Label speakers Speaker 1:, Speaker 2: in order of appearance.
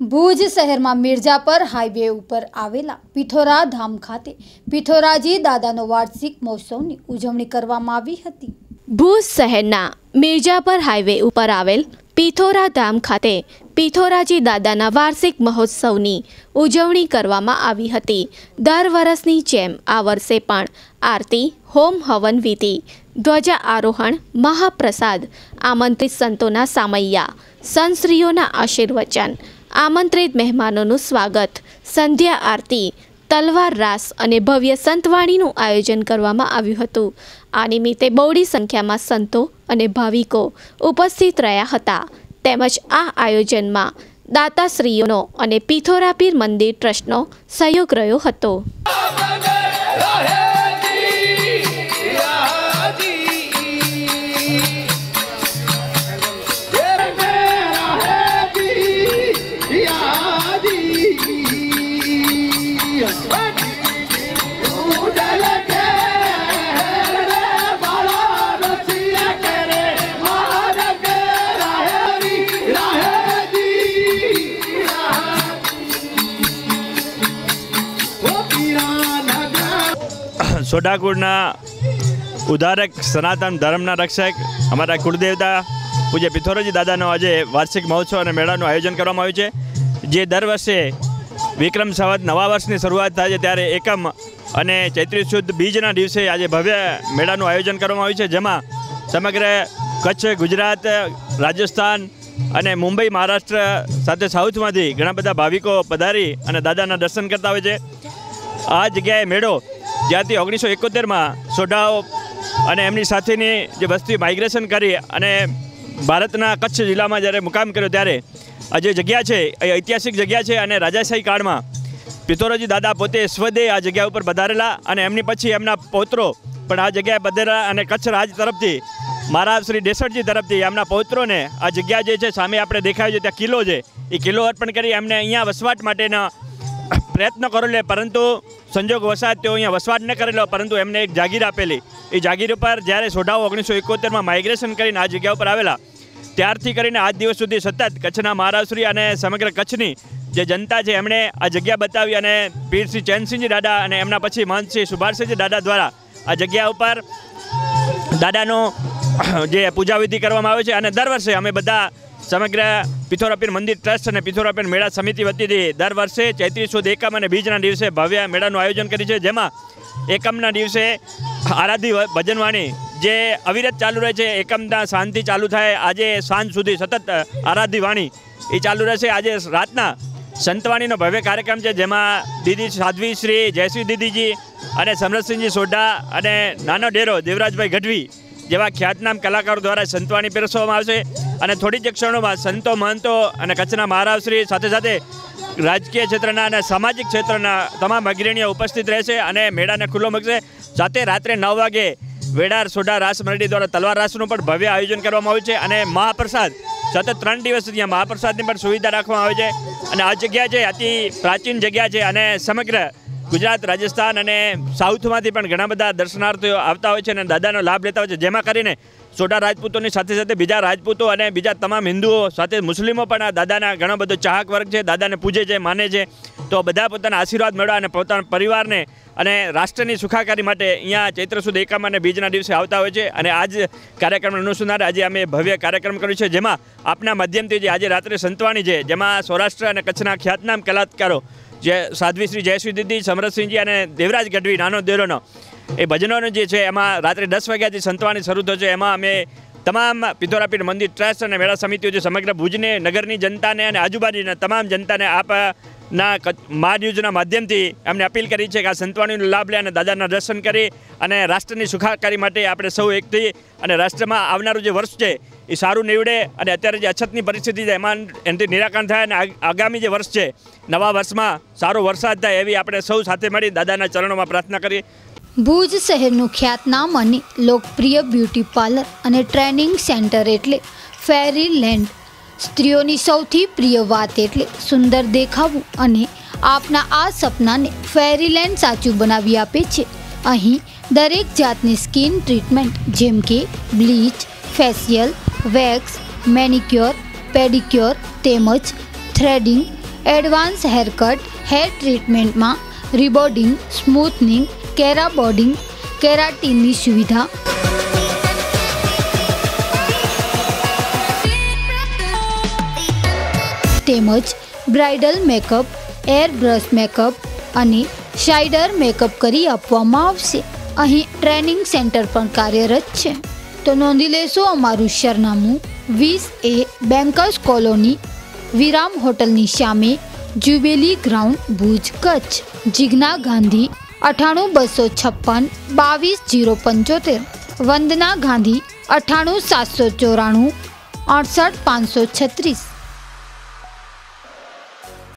Speaker 1: ભુજ શહેરમાં મિર્જાપર હાઈવે ઉપર આવેલા પિથોરા ધામ ખાતે પિથોરાજી દાદાનો વાર્ષિક મહોત્સવની ઉજવણી કરવામાં આવી હતી.
Speaker 2: ભુજ શહેરના મિર્જાપર હાઈવે ઉપર આવેલ પિથોરા ધામ ખાતે પિથોરાજી દાદાના વાર્ષિક મહોત્સવની ઉજવણી કરવામાં આવી હતી. દર વર્ષની જેમ આ વર્ષે પણ આરતી, હોમ હવન વિધિ, ધ્વજા આરોહણ, મહાપ્રસાદ, આમંત્રિત સંતોના સામૈયા સંશ્રીઓના આશીર્વચન આમંત્રિત મહેમાનોનું સ્વાગત. સંધ્યા આરતી, તલવાર રાસ અને ભવ્ય સંતવાણીનું આયોજન કરવામાં આવ્યું હતું. આ નિમિત્તે બહોળી સંખ્યામાં સંતો અને ભાવિકો ઉપસ્થિત રહ્યા હતા. તેમજ આ આયોજનમાં દાતાશ્રીઓનો અને પિથોરાપીર મંદિર ટ્રસ્ટનો સહયોગ રહ્યો હતો.
Speaker 3: સોડાકુળના ઉદ્ધારક સનાતન ધર્મના રક્ષક અમારા કુળદેવતા પૂજ્ય પિથોરજી દાદાનો આજે વાર્ષિક મહોત્સવ અને મેળાનું આયોજન કરવામાં આવ્યું છે. જે દર વર્ષે વિક્રમ સંવત નવા વર્ષની શરૂઆત થાય છે ત્યારે એકમ અને ચૈત્રી શુદ્ધ બીજના દિવસે આજે ભવ્ય મેળાનું આયોજન કરવામાં આવ્યું છે, જેમાં સમગ્ર કચ્છ, ગુજરાત, રાજસ્થાન અને મુંબઈ, મહારાષ્ટ્ર સાથે સાઉથમાંથી ઘણા બધા ભાવિકો પધારી અને દાદાના દર્શન કરતા હોય છે. આ જગ્યાએ મેળો જ્યાંથી ઓગણીસો એકોતેરમાં સોઢાઓ અને એમની સાથેની જે વસ્તી માઇગ્રેશન કરી અને ભારતના કચ્છ જિલ્લામાં જ્યારે મુકામ કર્યો ત્યારે આ જે જગ્યા છે, એ ઐતિહાસિક જગ્યા છે અને રાજાશાહી કાળમાં પિત્તોરોજી દાદા પોતે સ્વદેહ આ જગ્યા ઉપર પધારેલા અને એમની પછી એમના પૌત્રો પણ આ જગ્યાએ પધારેલા અને કચ્છ રાજ તરફથી મહારાજ શ્રી દેસરજી તરફથી એમના પૌત્રોને આ જગ્યા જે છે, સામે આપણે દેખાય છે, ત્યાં કિલ્લો છે. એ કિલ્લો અર્પણ કરી એમને અહીંયા વસવાટ માટેના પ્રયત્ન કરેલો પરંતુ સંજોગ વસાત તેઓ અહીંયા વસવાટ ન કરેલો, પરંતુ એમને એક જાગીર આપેલી. એ જાગીર ઉપર જ્યારે સોઢાઓ ઓગણીસો એકોતેરમાં માઇગ્રેશન કરીને આ જગ્યા ઉપર આવેલા, ત્યારથી કરીને આજ દિવસ સુધી સતત કચ્છના મહારાજશ્રી અને સમગ્ર કચ્છની જે જનતા છે, એમણે આ જગ્યા બતાવી અને પીરસિંહ ચેનસિંહજી દાદા અને એમના પછી મહંતસિંહ સુભાષસિંહજી દાદા દ્વારા આ જગ્યા ઉપર દાદાનો જે પૂજાવિધિ કરવામાં આવે છે, અને દર વર્ષે અમે બધા સમગ્ર પિથોરાપીર મંદિર ટ્રસ્ટ અને પિથોરાપીર મેળા સમિતિ વતીથી દર વર્ષે ચૈત્રી સુદ એકમ અને બીજના દિવસે ભવ્ય મેળાનું આયોજન કરી છે, જેમાં એકમના દિવસે આરાધી ભજનવાણી જે અવિરત ચાલુ રહે છે, એકમના શાંતિ ચાલુ થાય, આજે સાંજ સુધી સતત આરાધી વાણી એ ચાલુ રહેશે આજે રાતના સંતવાણીનો ભવ્ય કાર્યક્રમ છે, જેમાં દીદી સાધ્વી શ્રી જયશ્રી દીદીજી અને સમરતસિંહજી સોઢા અને નાનો ડેરો દેવરાજભાઈ ગઢવી જેવા ખ્યાતનામ કલાકારો દ્વારા સંતવાણી પીરસવામાં આવશે. અને થોડી જ ક્ષણોમાં સંતો મહંતો અને કચ્છના મહારાજશ્રી સાથે સાથે રાજકીય ક્ષેત્રના અને સામાજિક ક્ષેત્રના તમામ અગ્રણીઓ ઉપસ્થિત રહેશે અને મેળાને ખુલ્લો મૂકશે. સાથે રાત્રે નવ વાગે વેડાર સોઢા રાસ મંડળી દ્વારા તલવાર રાસનું પણ ભવ્ય આયોજન કરવામાં આવ્યું છે અને મહાપ્રસાદ, સતત ત્રણ દિવસ સુધી મહાપ્રસાદની પણ સુવિધા રાખવામાં આવે છે. અને આ જગ્યા છે અતિ પ્રાચીન જગ્યા છે અને સમગ્ર ગુજરાત, રાજસ્થાન અને સાઉથમાંથી પણ ઘણા બધા દર્શનાર્થીઓ આવતા હોય છે અને દાદાનો લાભ લેતા હોય છે. જેમાં કરીને સોઢા રાજપૂતોની સાથે સાથે બીજા રાજપૂતો અને બીજા તમામ હિન્દુઓ સાથે મુસ્લિમો પણ આ દાદાના ઘણો બધો ચાહક વર્ગ છે. દાદાને પૂજે છે, માને છે. તો બધા પોતાના આશીર્વાદ મેળવા અને પોતાના પરિવારને અને રાષ્ટ્રની સુખાકારી માટે અહીંયા ચૈત્ર સુદ એકમ અને બીજના દિવસે આવતા હોય છે. અને આજ કાર્યક્રમ અનુસંધાને આજે અમે ભવ્ય કાર્યક્રમ કર્યો છે. જેમાં આપના માધ્યમથી જે આજે રાત્રે સંતવાણી છે, જેમાં સૌરાષ્ટ્ર અને કચ્છના ખ્યાતનામ કલાકારો જે સાધ્વી શ્રી જયશ્રી દીદી સમરતસિંહજી અને દેવરાજ ગઢવી, નાનો દેરોનો. એ ભજનોનો જે છે, એમાં રાત્રે દસ વાગ્યાથી સંતવાની શરૂ થશે. એમાં અમે તમામ પિથોરાપીઠ મંદિર ટ્રસ્ટ અને મેળા સમિતિઓ જે સમગ્ર ભુજને, નગરની જનતાને અને આજુબાજુના તમામ જનતાને આપ ના મા ન્યૂઝના માધ્યમથી એમને અપીલ કરી છે કે આ સંતવાણીનો લાભ લે અને દાદાના દર્શન કરી અને રાષ્ટ્રની સુખાકારી માટે આપણે સૌ એક થઈ અને રાષ્ટ્રમાં આવનારું જે વર્ષ છે, એ સારું નીવડે અને અત્યારે જે અછતની પરિસ્થિતિ છે, એમાં એનાથી નિરાકરણ થાય અને આગામી જે વર્ષ છે, નવા વર્ષમાં સારો વરસાદ થાય એવી આપણે સૌ સાથે મળી દાદાના ચરણોમાં પ્રાર્થના કરીએ.
Speaker 1: ભુજ શહેરનું ખ્યાતનામ અને લોકપ્રિય બ્યુટી પાર્લર અને ટ્રેનિંગ સેન્ટર એટલે ફેરી લેન્ડ સ્ત્રીઓની સૌથી પ્રિય વાત એટલે સુંદર દેખાવું અને આપના આ સપનાને ફેરીલેન્ડ સાચું બનાવી આપે છે. અહીં દરેક જાતની સ્કિન ટ્રીટમેન્ટ જેમ કે bleach facial wax, manicure, pedicure તેમજ થ્રેડિંગ, એડવાન્સ હેરકટ હેર ટ્રીટમેન્ટમાં રિબોર્ડિંગ સ્મૂથનિંગ કેરાબોર્ડિંગ કેરાટીનની સુવિધા તેમજ bridal makeup air brush makeup અને શાઇડર મેકઅપ કરી આપવામાં આવશે. અહીં ટ્રેનિંગ સેન્ટર પણ કાર્યરત છે. તો નોંધી લેશો અમારું સરનામું વીસ એ બેન્કર્સ કોલોની, વિરામ હોટલની સામે જ્યુબેલી ગ્રાઉન્ડ, ભુજ કચ્છ. જિજ્ઞા ગાંધી, અઠાણું બસો છપ્પન, બાવીસ જીરો પંચોતેર. વંદના ગાંધી, અઠાણું સાતસો ચોરાણું, અડસઠ પાંચસો છત્રીસ.